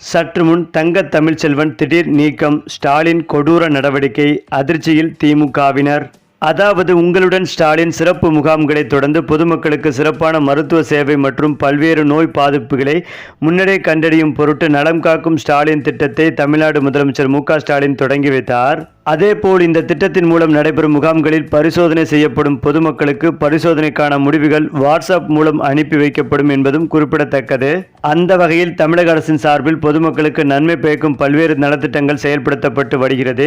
சற்று முன் தங்க தமிழ்ச்செல்வன் திடீர் நீக்கம் ஸ்டாலின் கொடூர நடவடிக்கை அதிர்ச்சியில் திமுகவினர். அதாவது உங்களுடன் ஸ்டாலின் சிறப்பு முகாம்களை தொடர்ந்து பொதுமக்களுக்கு சிறப்பான மருத்துவ சேவை மற்றும் பல்வேறு நோய் பாதிப்புகளை முன்னரே கண்டறியும் பொருட்டு நலம் காக்கும் ஸ்டாலின் திட்டத்தை தமிழ்நாடு முதலமைச்சர் மு ஸ்டாலின் தொடங்கி வைத்தார். அதேபோல் இந்த திட்டத்தின் மூலம் நடைபெறும் முகாம்களில் பரிசோதனை செய்யப்படும் பொதுமக்களுக்கு பரிசோதனைக்கான முடிவுகள் வாட்ஸ்அப் மூலம் அனுப்பி வைக்கப்படும் என்பதும் குறிப்பிடத்தக்கது. அந்த வகையில் தமிழக அரசின் சார்பில் பொதுமக்களுக்கு நன்மை பயக்கும் பல்வேறு நலத்திட்டங்கள் செயல்படுத்தப்பட்டு வருகிறது.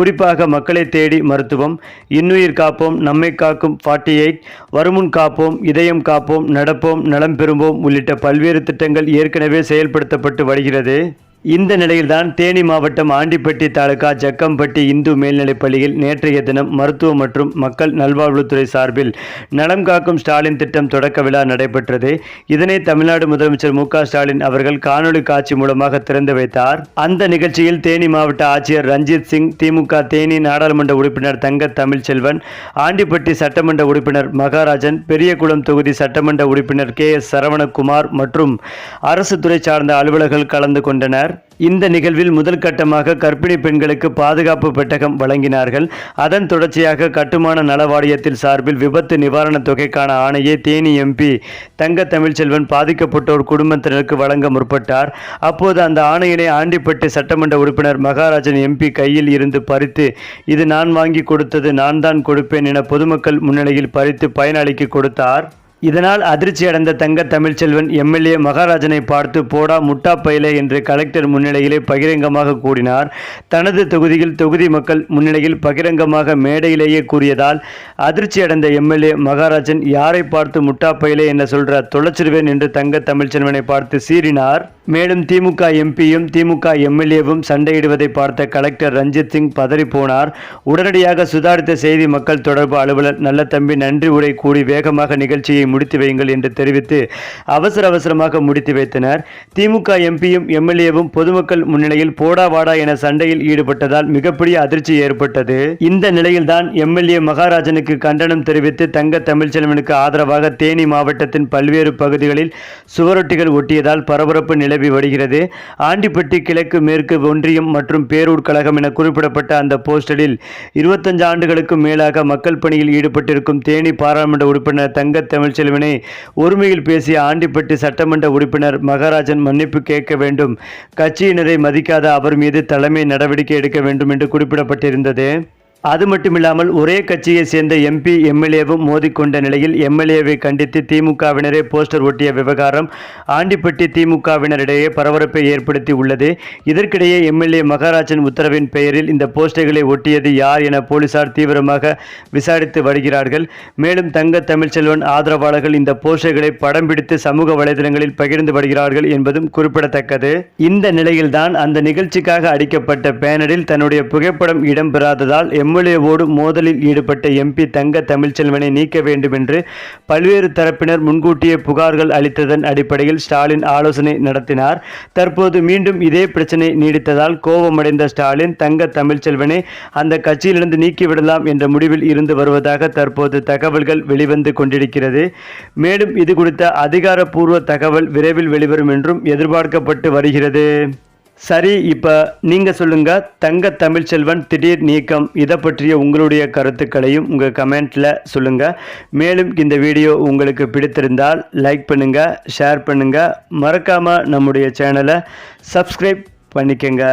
குறிப்பாக மக்களை தேடி மருத்துவம் இன்னுயிர் காப்போம் நம்மை காக்கும் ஃபார்ட்டி எயிட் வருமுன் காப்போம் இதயம் காப்போம் நடப்போம் நலம் பெறுவோம் உள்ளிட்ட பல்வேறு திட்டங்கள் ஏற்கனவே செயல்படுத்தப்பட்டு வருகிறது. இந்த நிலையில்தான் தேனி மாவட்டம் ஆண்டிப்பட்டி தாலுகா ஜக்கம்பட்டி இந்து மேல்நிலைப் பள்ளியில் நேற்றைய தினம் மருத்துவ மற்றும் மக்கள் நல்வாழ்வுத்துறை சார்பில் நலம் காக்கும் ஸ்டாலின் திட்டம் தொடக்க விழா நடைபெற்றது. இதனை தமிழ்நாடு முதலமைச்சர் மு ஸ்டாலின் அவர்கள் காணொலி காட்சி மூலமாக திறந்து வைத்தார். அந்த நிகழ்ச்சியில் தேனி மாவட்ட ஆட்சியர் ரஞ்சித் சிங் திமுக தேனி நாடாளுமன்ற உறுப்பினர் தங்க தமிழ்ச்செல்வன் ஆண்டிப்பட்டி சட்டமன்ற உறுப்பினர் மகாராஜன் பெரியகுளம் தொகுதி சட்டமன்ற உறுப்பினர் கே எஸ் சரவணகுமார் மற்றும் அரசு துறை சார்ந்த அலுவலர்கள் கலந்து கொண்டனர். இந்த நிகழ்வில் முதல் கட்டமாக கர்ப்பிணி பெண்களுக்கு பாதுகாப்பு பெட்டகம் வழங்கினார்கள். அதன் தொடர்ச்சியாக கட்டுமான நலவாரியத்தில் சார்பில் விபத்து நிவாரணத் தொகைக்கான ஆணையை தேனி எம்பி தங்க தமிழ்ச்செல்வன் பாதிக்கப்பட்டோர் குடும்பத்தினருக்கு வழங்க முற்பட்டார். அப்போது அந்த ஆணையினை ஆண்டிப்பட்டி சட்டமன்ற உறுப்பினர் மகாராஜன் எம்பி கையில் இருந்து பறித்து இது நான் வாங்கி கொடுத்தது நான் தான் கொடுப்பேன் என பொதுமக்கள் முன்னிலையில் பறித்து பயனாளிக்கு கொடுத்தார். இதனால் அதிர்ச்சி அடைந்த தங்க தமிழ்ச்செல்வன் எம்எல்ஏ மகாராஜனை பார்த்து போடா முட்டா பயிலே என்று கலெக்டர் முன்னிலையிலே பகிரங்கமாக கூறினார். தனது தொகுதியில் தொகுதி மக்கள் முன்னிலையில் பகிரங்கமாக மேடையிலேயே கூறியதால் அதிர்ச்சி அடைந்த எம்எல்ஏ மகாராஜன் யாரை பார்த்து முட்டா பயிலே என்ன சொல்ற தொலைச்சிருவேன் என்று தங்க தமிழ்ச்செல்வனை பார்த்து சீறினார். மேலும் திமுக எம்பியும் திமுக எம்எல்ஏவும் சண்டையிடுவதை பார்த்த கலெக்டர் ரஞ்சித் சிங் பதறிப்போனார் உடனடியாக சுதாரித்த செய்தி மக்கள் தொடர்பு அலுவலர் நல்லதம்பி நன்றி உரை கூடி வேகமாக நிகழ்ச்சியை முடித்து வையுங்கள் என்று தெரிவித்து அவசர அவசரமாக முடித்து வைத்தனர். திமுக எம்பியும் எம்எல்ஏவும் பொதுமக்கள் முன்னிலையில் போடா வாடா என சண்டையில் ஈடுபட்டதால் மிகப்பெரிய அதிர்ச்சி ஏற்பட்டது. இந்த நிலையில்தான் எம்எல்ஏ மகாராஜனுக்கு கண்டனம் தெரிவித்து தங்க தமிழ்ச்செல்வனுக்கு ஆதரவாக தேனி மாவட்டத்தின் பல்வேறு பகுதிகளில் சுவரொட்டிகள் ஒட்டியதால் பரபரப்பு நிலை நிலவி வருகிறது. ஆண்டிப்பட்டி கிழக்கு மேற்கு ஒன்றியம் மற்றும் பேரூர் கழகம் என குறிப்பிடப்பட்ட அந்த போஸ்டலில் இருபத்தஞ்சு ஆண்டுகளுக்கும் மேலாக மக்கள் பணியில் ஈடுபட்டிருக்கும் தேனி பாராளுமன்ற உறுப்பினர் தங்க தமிழ்ச்செல்வனை ஒருமையில் பேசிய ஆண்டிப்பட்டி சட்டமன்ற உறுப்பினர் மகாராஜன் மன்னிப்பு கேட்க வேண்டும். கட்சியினரை மதிக்காத அவர் மீது தலைமை நடவடிக்கை எடுக்க வேண்டும் என்று குறிப்பிடப்பட்டிருந்தது. அது மட்டுமில்லாமல் ஒரே கட்சியை சேர்ந்த எம்பி எம்எல்ஏவும் மோதிக்கொண்ட நிலையில் எம்எல்ஏவை கண்டித்து திமுகவினரே போஸ்டர் ஒட்டிய விவகாரம் ஆண்டிப்பட்டி திமுகவினரிடையே பரபரப்பை ஏற்படுத்தி உள்ளது. இதற்கிடையே எம்எல்ஏ மகாராஜன் உத்தரவின் பெயரில் இந்த போஸ்டர்களை ஒட்டியது யார் என போலீசார் தீவிரமாக விசாரித்து வருகிறார்கள். மேலும் தங்க தமிழ்ச்செல்வன் ஆதரவாளர்கள் இந்த போஸ்டர்களை படம் பிடித்து சமூக வலைதளங்களில் பகிர்ந்து வருகிறார்கள் என்பதும் குறிப்பிடத்தக்கது. இந்த நிலையில்தான் அந்த நிகழ்ச்சிக்காக அடிக்கப்பட்ட பேனரில் தன்னுடைய புகைப்படம் இடம்பெறாததால் எம் எம்எல்ஏவோடு மோதலில் ஈடுபட்ட எம்பி தங்க தமிழ்ச்செல்வனை நீக்க வேண்டும் என்று பல்வேறு தரப்பினர் முன்கூட்டியே புகார்கள் அளித்ததன் அடிப்படையில் ஸ்டாலின் ஆலோசனை நடத்தினார். தற்போது மீண்டும் இதே பிரச்சனை நீடித்ததால் கோபமடைந்த ஸ்டாலின் தங்க தமிழ்ச்செல்வனை அந்த கட்சியிலிருந்து நீக்கிவிடலாம் என்ற முடிவில் இருந்து வருவதாக தற்போது தகவல்கள் வெளிவந்து கொண்டிருக்கிறது. மேலும் இது குறித்த அதிகாரப்பூர்வ தகவல் விரைவில் வெளிவரும் என்றும் எதிர்பார்க்கப்பட்டு வருகிறது. சரி இப்போ நீங்கள் சொல்லுங்கள் தங்க தமிழ்ச்செல்வன் திடீர் நீக்கம். இதை பற்றிய உங்களுடைய கருத்துக்களையும் உங்கள் கமெண்ட்டில் சொல்லுங்கள் மேலும் இந்த வீடியோ உங்களுக்கு பிடித்திருந்தால் லைக் பண்ணுங்கள் ஷேர் பண்ணுங்கள் மறக்காமல் நம்முடைய சேனலை சப்ஸ்கிரைப் பண்ணிக்கங்க.